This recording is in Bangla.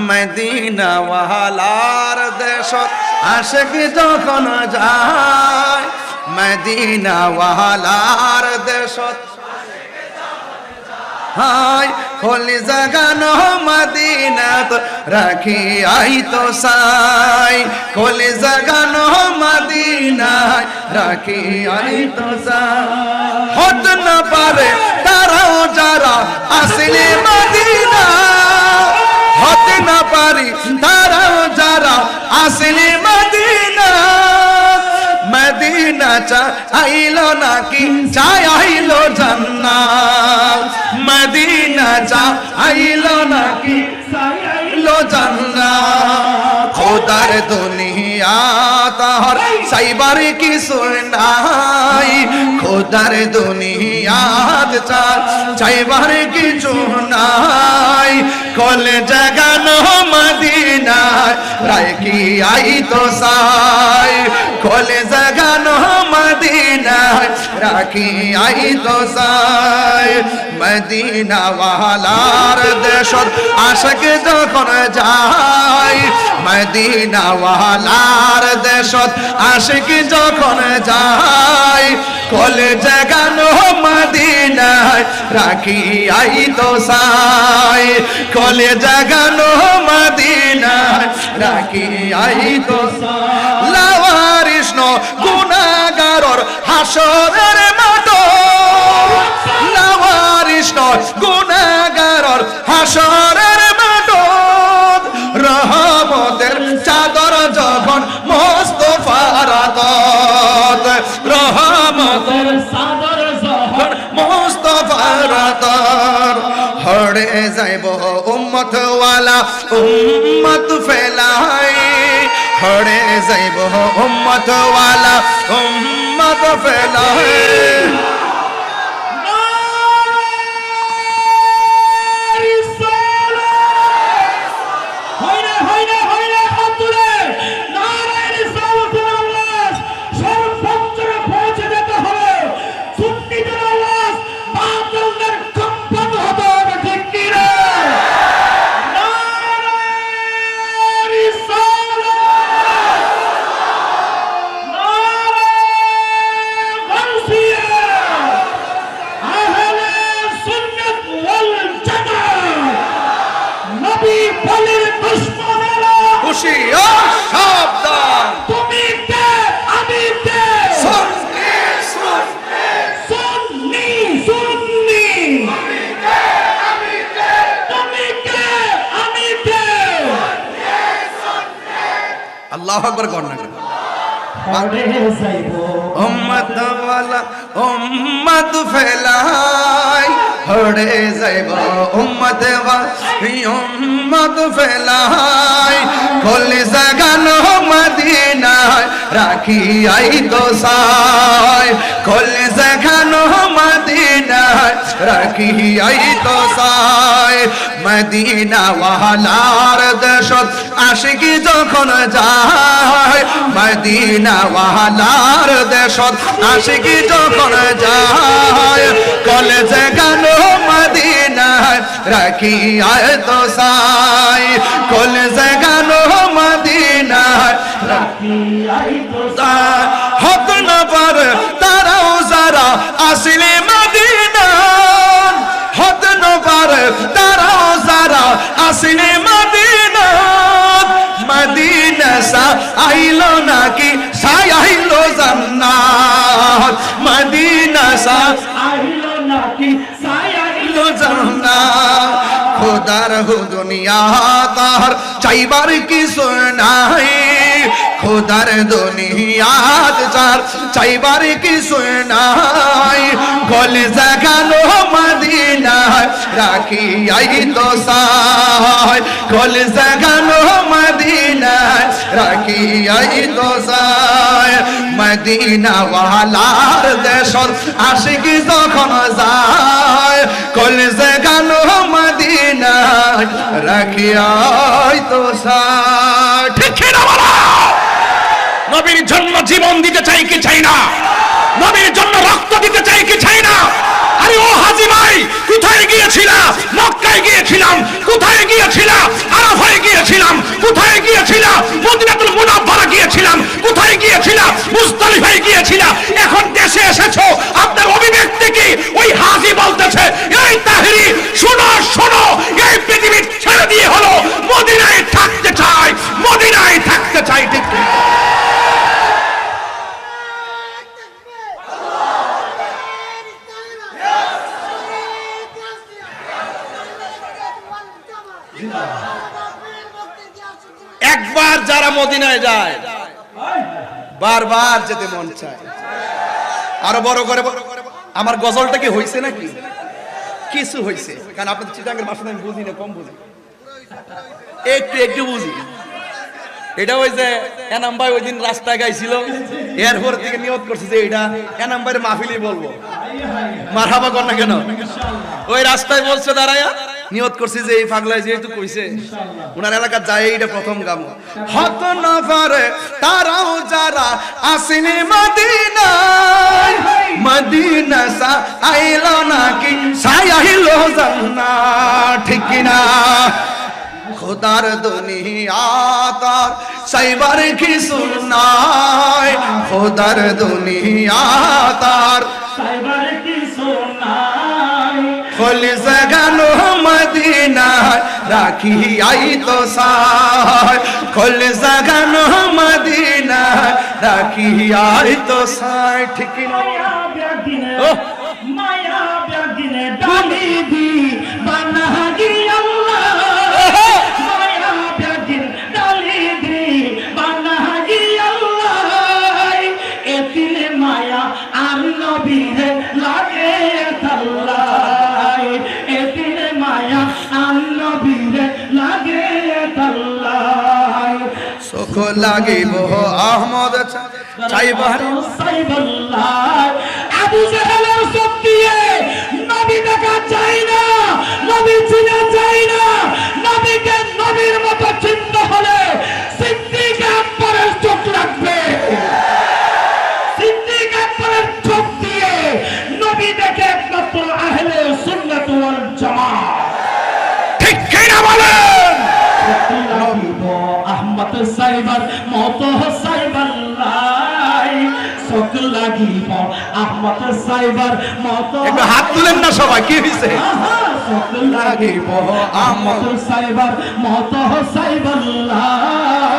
মদিনা ওয়ালার দেশ আশেক যখন যায় মদিনা ওয়ালার দেশ হাই খোলি জাগানো মদিনাত রাখি আই তো সাই খোলি জাগানো মদিনায় রাখি আই তো সাই হত না পারে তারাও যারা আসলে মদিনা তারাও যারা আসলে মদিনা। মদিনা চা আইলো নাকি? চাই আইলো জান্নাত। মদিনা চা আইলো নাকি? আইলো জান্নাত। খোদার দুনিয়া তাহার সাইবার কি নাই। খোদার দুনিয়াত চা চাইবার কিছু নাই। কলে জাগানো রায় কি আই তো সাই কলে জাগানো মদিনায়, রাখি আই তো সাই। মদিনা ওয়ালার দেশত আশক যখন যায় মদিনা ওয়ালার দেশত আশিক যখন যায় কলে জাগানো মদিনায়, রাখি আই তো সাই কলে জাগানো আই তো সাই লাওয়ারিষ্ণ গুনাগারর হাসরের হড়ে যাইব উম্মত ওয়ালা উম্মত ফেলাই। হড়ে যাইব উম্মত ওয়ালা উম্মত ফেলাই। আল্লাহ আকবার কর না উম্মত ওয়ালা উম্মত ফেলাই হড়ে যাইব। রাখি আই তো সাই রাখি আই তো সাই মদিনা ওয়ালার দেশত আশিকি যখন যায় মদিনা ওয়ালার দেশত আশিকি যখন যায়, কলেজে গেল মদিনায় রাখি আয় তো সাই, কলেজে গেল মদিনায় রাখি আয় তো সাই। হত না তারাও যারা আসলে আসলে মদিনা মদিনা সা আইলো নাকি? সাই আইলো জান্নাত। মদিনা সা আইলো নাকি? সাই আইলো জান্নাত। খোদার হো দুনিয়া তার চাইবার কিছু নাই। খোদার দুনিয়াত যার চাইবার কিছু নাই। গলে মদিনায় রাখি আই তো গলে জাগানো মদিনায়। রাখি আই তো সাই মদিনা ওয়ালার দেশত আশিকি যখন যায় কলে জাগানো মদিনায় রাখি আই তো নবীর জন্য জীবন দিতে চাই কি চাই না? কোথায় গিয়েছিলাম? মক্কায় গিয়েছিলাম? কোথায় গিয়েছিলাম? আরাফায় গিয়েছিলাম? কোথায় গিয়েছিলাম? মদিনাতুল মুনাফারা গিয়েছিলাম? কোথায় গিয়েছিলাম? মুস্তালিফায় গিয়েছিলাম? এখন দেশে এসেছ। আপনার অভিবেশ মদিনায় যায়। বারবার যেতে মন চায়। আরও বড় করে। আমার গজলটা কি হইছে নাকি? কিছু হইছে। কারণ আপনাদের চিটাঙ্গের ভাষা আমি বুঝি না, কম বুঝি। একটু একটু বুঝি। এটা ওই যে এনাম ভাই ওই দিন রাস্তায় গাইছিল, এয়ারপোর্ট থেকে নিয়ত করছে যে এটা এনাম ভাইয়ের মাহফিলি বলব। মারহাবা কর না কেন? ওই রাস্তায় বলছে, দাঁড়ায়া। নিয়ত করছি যে এই পাগলায় যেহেতু কইছে ওনার এলাকা যায় এইটা প্রথম গাম। হত না পারে তারাও যারা আসেনি মদিনায় মদিনা সা আইলো নাকি সাই আইলো জান্নাত ঠিক না খোদার দুনিয়া তার সাইবার কি সুনাই খোদার দুনিয়া তার সাইবার কি সোনাই খোল জাগানো মদিনা রাখি আই তো সাই খোল জাগানো মদিনা রাখি আই তো সাই ঠিক মায়া ব্যাগিনে। মায়া ব্যাগিনে ডালি দি সুখ লাগিব। আহমদ চাইবার আবু জাহেলের চোখ দিয়ে নবী দেখা যায় না, নবী চিনা যায় না, নবীকে নবীর মতো চিনতে মত সাইবার লাই চোখ লাগিব আহমদ সাইবার মত। একটু হাত তুলেন না সবাই কি হয়েছে চোখ লাগিব আহমদ সাইবার মত সাইবার লাই